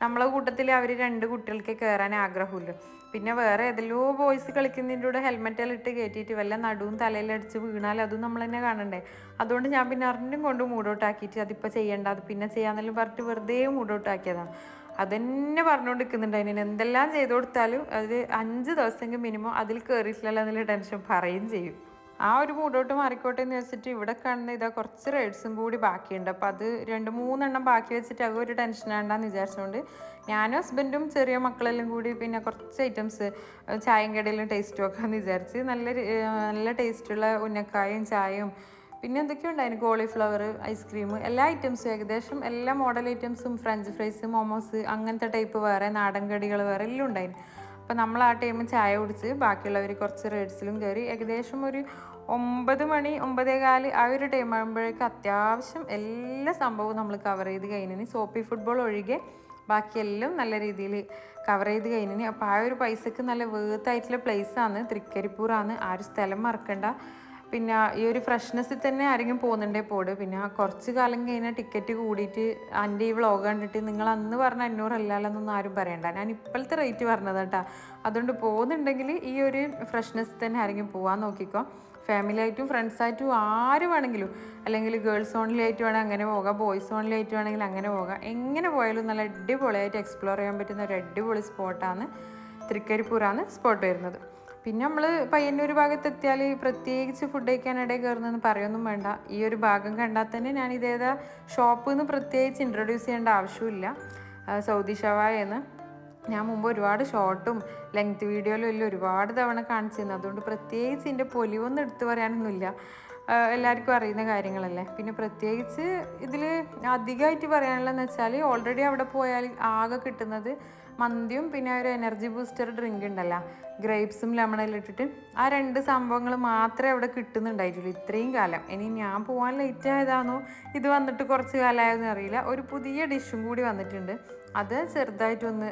നമ്മളെ കൂട്ടത്തിൽ അവർ രണ്ട് കുട്ടികൾക്ക് കയറാൻ ആഗ്രഹമില്ല പിന്നെ വേറെ ഏതെല്ലോ ബോയ്സ് കളിക്കുന്നതിന്റെ കൂടെ ഹെൽമെറ്റെല്ലാം ഇട്ട് കയറ്റിയിട്ട് വല്ല നടുവും തലയിലടിച്ച് വീണാൽ അതും നമ്മൾ തന്നെ കാണണ്ടേ? അതുകൊണ്ട് ഞാൻ പിന്നെ അറിഞ്ഞും കൊണ്ട് മൂടോട്ടാക്കിയിട്ട് അതിപ്പോൾ ചെയ്യേണ്ട. അത് പിന്നെ ചെയ്യാന്നെല്ലാം പറഞ്ഞിട്ട് വെറുതെ മൂടോട്ടാക്കിയതാണ്. അതന്നെ പറഞ്ഞുകൊണ്ട് നിൽക്കുന്നുണ്ട് അതിന് എന്തെല്ലാം ചെയ്തു കൊടുത്താലും അത് അഞ്ച് ദിവസമെങ്കിൽ മിനിമം അതിൽ കയറിയിട്ടില്ല എന്നുള്ള ടെൻഷൻ പറയുകയും ചെയ്യും. ആ ഒരു മൂടോട്ട് മാറിക്കോട്ടെ എന്ന് വെച്ചിട്ട് ഇവിടെ കാണുന്ന ഇതാ കുറച്ച് റൈഡ്സും കൂടി ബാക്കിയുണ്ട്. അപ്പോൾ അത് രണ്ട് മൂന്നെണ്ണം ബാക്കി വെച്ചിട്ട് അത് ഒരു ടെൻഷൻ വേണ്ടെന്ന് വിചാരിച്ചുകൊണ്ട് ഞാനും ഹസ്ബൻഡും ചെറിയ മക്കളെല്ലാം കൂടി പിന്നെ കുറച്ച് ഐറ്റംസ് ചായയും കടയിലും ടേസ്റ്റ് നോക്കാമെന്ന് വിചാരിച്ച് നല്ല നല്ല ടേസ്റ്റുള്ള ഉന്നക്കായും ചായയും പിന്നെ എന്തൊക്കെയോ ഉണ്ടായിരുന്നു കോളിഫ്ലവർ ഐസ്ക്രീം എല്ലാ ഐറ്റംസും ഏകദേശം എല്ലാ മോഡൽ ഐറ്റംസും ഫ്രഞ്ച് ഫ്രൈസ് മോമോസ് അങ്ങനത്തെ ടൈപ്പ് വേറെ നാടൻ കടികൾ വേറെ എല്ലാം ഉണ്ടായിരുന്നു അപ്പോൾ നമ്മൾ ആ ടൈമിൽ ചായ കുടിച്ച് ബാക്കിയുള്ളവർ കുറച്ച് റേഡ്സിലും കയറി ഏകദേശം ഒരു ഒമ്പത് മണി ഒമ്പതേ കാൽ ആ ഒരു ടൈം ആകുമ്പോഴേക്കും അത്യാവശ്യം എല്ലാ സംഭവവും നമ്മൾ കവർ ചെയ്ത് കഴിഞ്ഞിന്. സോപ്പി ഫുട്ബോൾ ഒഴികെ ബാക്കിയെല്ലാം നല്ല രീതിയിൽ കവർ ചെയ്ത് കഴിഞ്ഞിന്. അപ്പോൾ ആ ഒരു പൈസക്ക് നല്ല വേർത്തായിട്ടുള്ള പ്ലേസാണ് തൃക്കരിപ്പൂറാണ് ആ ഒരു സ്ഥലം മറക്കണ്ട. പിന്നെ ഈ ഒരു ഫ്രഷ്നെസ്സിൽ തന്നെ ആരെങ്കിലും പോകുന്നുണ്ടേ പോട്. പിന്നെ കുറച്ച് കാലം കഴിഞ്ഞാൽ ടിക്കറ്റ് കൂടിയിട്ട് എന്റെ ഈ വ്ളോഗ് കണ്ടിട്ട് നിങ്ങൾ അന്ന് പറഞ്ഞ അഞ്ഞൂറല്ലല്ലെന്നൊന്നും ആരും പറയണ്ട. ഞാൻ ഇപ്പോഴത്തെ റേറ്റ് പറഞ്ഞത് കേട്ടോ അതുകൊണ്ട് പോകുന്നുണ്ടെങ്കിൽ ഈ ഒരു ഫ്രഷ്നെസ്സിൽ തന്നെ ആരെങ്കിലും പോകാൻ നോക്കിക്കോ. ഫാമിലി ആയിട്ടും ഫ്രണ്ട്സ് ആയിട്ടും ആര് വേണമെങ്കിലും അല്ലെങ്കിൽ ഗേൾസ് ഓൺലിയായിട്ട് വേണമെങ്കിൽ അങ്ങനെ പോകാം ബോയ്സ് ഓൺലിയായിട്ട് വേണമെങ്കിൽ അങ്ങനെ പോകാം. എങ്ങനെ പോയാലും നല്ല അടിപൊളിയായിട്ട് എക്സ്പ്ലോർ ചെയ്യാൻ പറ്റുന്ന ഒരു അടിപൊളി സ്പോട്ടാണ് തൃക്കരിപ്പൂരാണ് സ്പോട്ട് വരുന്നത്. പിന്നെ നമ്മൾ പയ്യന്നൂർ ഭാഗത്ത് എത്തിയാൽ പ്രത്യേകിച്ച് ഫുഡ് കഴിക്കാനിടയിൽ കയറുന്നതെന്ന് പറയൊന്നും വേണ്ട. ഈ ഒരു ഭാഗം കണ്ടാൽ തന്നെ ഞാൻ ഇതേതാ ഷോപ്പ് എന്ന് പ്രത്യേകിച്ച് ഇൻട്രൊഡ്യൂസ് ചെയ്യേണ്ട ആവശ്യമില്ല. സൗദി ഷവായ എന്ന് ഞാൻ മുമ്പ് ഒരുപാട് ഷോർട്ടും ലെങ്ത് വീഡിയോയിലും എല്ലാം ഒരുപാട് തവണ കാണിച്ചിരുന്നു. അതുകൊണ്ട് പ്രത്യേകിച്ച് ഇതിന്റെ പൊലിവൊന്നും എടുത്തു പറയാനൊന്നുമില്ല. എല്ലാവർക്കും അറിയുന്ന കാര്യങ്ങളല്ലേ. പിന്നെ പ്രത്യേകിച്ച് ഇതിൽ അധികമായിട്ട് പറയാനുള്ളതെന്ന് വെച്ചാൽ ഓൾറെഡി അവിടെ പോയാൽ ആകെ കിട്ടുന്നത് മന്തിയും പിന്നെ ഒരു എനർജി ബൂസ്റ്റർ ഡ്രിങ്ക് ഉണ്ടല്ലോ. ഗ്രേപ്സും ലെമണെല്ലാം ഇട്ടിട്ട് ആ രണ്ട് സംഭവങ്ങൾ മാത്രമേ അവിടെ കിട്ടുന്നുണ്ടായിട്ടുള്ളൂ ഇത്രയും കാലം. ഇനി ഞാൻ പോകാൻ ലേറ്റ് ആയതാണോ? ഇത് വന്നിട്ട് കുറച്ച് കാലമായെന്ന് അറിയില്ല. ഒരു പുതിയ ഡിഷും കൂടി വന്നിട്ടുണ്ട്. അത് ചെറുതായിട്ടൊന്ന്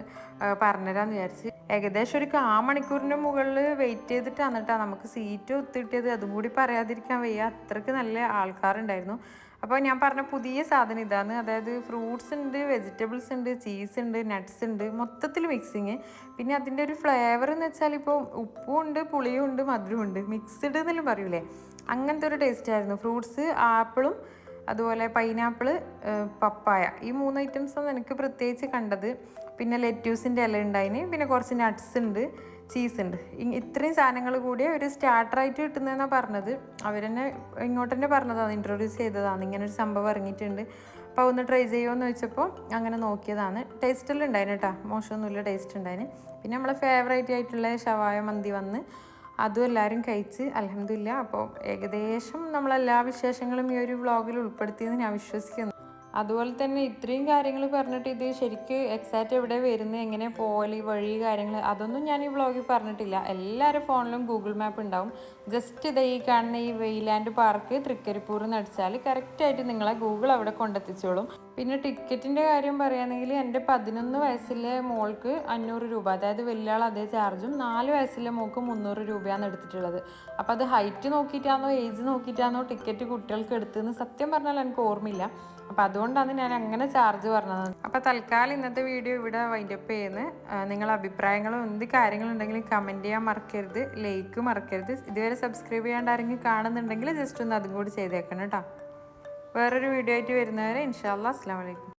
പറഞ്ഞുതരാമെന്ന് വിചാരിച്ച്. ഏകദേശം ഒരു കാ മണിക്കൂറിന്റെ മുകളിൽ വെയിറ്റ് ചെയ്തിട്ടാണ് കേട്ടോ നമുക്ക് സീറ്റ് ഒത്തിട്ടിയത്. അതും കൂടി പറയാതിരിക്കാൻ വയ്യ. അത്രയ്ക്ക് നല്ല ആൾക്കാരുണ്ടായിരുന്നു. അപ്പോൾ ഞാൻ പറഞ്ഞ പുതിയ സാധനം ഇതാണ്. അതായത് ഫ്രൂട്ട്സ് ഉണ്ട് വെജിറ്റബിൾസ് ഉണ്ട് ചീസ് ഉണ്ട് നട്ട്സ് ഉണ്ട് മൊത്തത്തിൽ മിക്സിങ്. പിന്നെ അതിന്റെ ഒരു ഫ്ലേവർ എന്ന് വെച്ചാൽ ഇപ്പോൾ ഉപ്പും ഉണ്ട് പുളിയും ഉണ്ട് മധുരവും ഉണ്ട്. മിക്സ്ഡ് എന്നെല്ലാം പറയൂലേ? അങ്ങനത്തെ ഒരു ടേസ്റ്റ് ആയിരുന്നു. ഫ്രൂട്ട്സ് ആപ്പിളും അതുപോലെ പൈനാപ്പിൾ പപ്പായ. ഈ മൂന്ന് ഐറ്റംസാണ് എനിക്ക് പ്രത്യേകിച്ച് കണ്ടത്. പിന്നെ ലെറ്റ്യൂസിന്റെ ഇല ഉണ്ടായിന്. പിന്നെ കുറച്ച് നട്ട്സ് ഉണ്ട് ചീസ് ഉണ്ട്. ഇത്രയും സാധനങ്ങൾ കൂടി ഒരു സ്റ്റാർട്ടറായിട്ട് കിട്ടുന്നതെന്നാണ് പറഞ്ഞത്. അവരെന്നെ ഇങ്ങോട്ട് തന്നെ പറഞ്ഞതാണ് ഇൻട്രൊഡ്യൂസ് ചെയ്തതാണ്. ഇങ്ങനെ ഒരു സംഭവം ഇറങ്ങിയിട്ടുണ്ട്. അപ്പോൾ ഒന്ന് ട്രൈ ചെയ്യുമോ ചോദിച്ചപ്പോൾ അങ്ങനെ നോക്കിയതാണ്. ടേസ്റ്റെല്ലാം ഉണ്ടായിന് കേട്ടോ മോശമൊന്നുമില്ല ടേസ്റ്റ് ഉണ്ടായിന്. പിന്നെ നമ്മളെ ഫേവറേറ്റ് ആയിട്ടുള്ള ഷവായ മന്തി വന്ന് അതും എല്ലാവരും കഴിച്ച് അലഹമില്ല അപ്പോൾ ഏകദേശം നമ്മളെല്ലാ വിശേഷങ്ങളും ഈ ഒരു വ്ളോഗിൽ ഉൾപ്പെടുത്തിയെന്ന് ഞാൻ വിശ്വസിക്കുന്നു. അതുപോലെ തന്നെ ഇത്രയും കാര്യങ്ങൾ പറഞ്ഞിട്ട് ഇത് ശരിക്ക് എക്സാക്റ്റ് എവിടെ വരുന്നത് എങ്ങനെ പോകൽ വഴി കാര്യങ്ങൾ അതൊന്നും ഞാൻ ഈ വ്ളോഗിൽ പറഞ്ഞിട്ടില്ല. എല്ലാവരും ഫോണിലും ഗൂഗിൾ മാപ്പ് ഉണ്ടാവും. ജസ്റ്റ് ഇത് ഈ കാണുന്ന ഈ വെയിലാൻഡ് പാർക്ക് തൃക്കരിപ്പൂർ എന്ന് അടിച്ചാൽ കറക്റ്റായിട്ട് നിങ്ങളെ ഗൂഗിൾ അവിടെ കൊണ്ടെത്തിച്ചോളും. പിന്നെ ടിക്കറ്റിന്റെ കാര്യം പറയുകയാണെങ്കിൽ എന്റെ പതിനൊന്ന് വയസ്സിലെ മോൾക്ക് അഞ്ഞൂറ് രൂപ അതായത് വലിയ ആൾ അതേ ചാർജും നാല് വയസ്സിലെ മോൾക്ക് മുന്നൂറ് രൂപയാണ് എടുത്തിട്ടുള്ളത്. അപ്പോൾ അത് ഹൈറ്റ് നോക്കിയിട്ടാണോ ഏജ് നോക്കിയിട്ടാണോ ടിക്കറ്റ് കുട്ടികൾക്ക് എടുത്തതെന്ന് സത്യം പറഞ്ഞാൽ എനിക്ക് ഓർമ്മയില്ല. അപ്പം അതുകൊണ്ടാണ് ഞാൻ അങ്ങനെ ചാർജ് പറഞ്ഞത്. അപ്പോൾ തൽക്കാലം ഇന്നത്തെ വീഡിയോ ഇവിടെ വൈൻഡപ്പ് ചെയ്യുന്നത് നിങ്ങളുടെ അഭിപ്രായങ്ങളും എന്ത് കാര്യങ്ങളുണ്ടെങ്കിലും കമന്റ് ചെയ്യാൻ മറക്കരുത്. ലൈക്ക് മറക്കരുത്. ഇതുവരെ സബ്സ്ക്രൈബ് ചെയ്യാണ്ട് ആരെങ്കിലും കാണുന്നുണ്ടെങ്കിൽ ജസ്റ്റ് ഒന്ന് അതും കൂടി ചെയ്തേക്കണം കേട്ടോ. വേറൊരു വീഡിയോ ആയിട്ട് വരുന്നവരെ ഇൻഷാല്ലാ അസ്സാം വലൈക്കും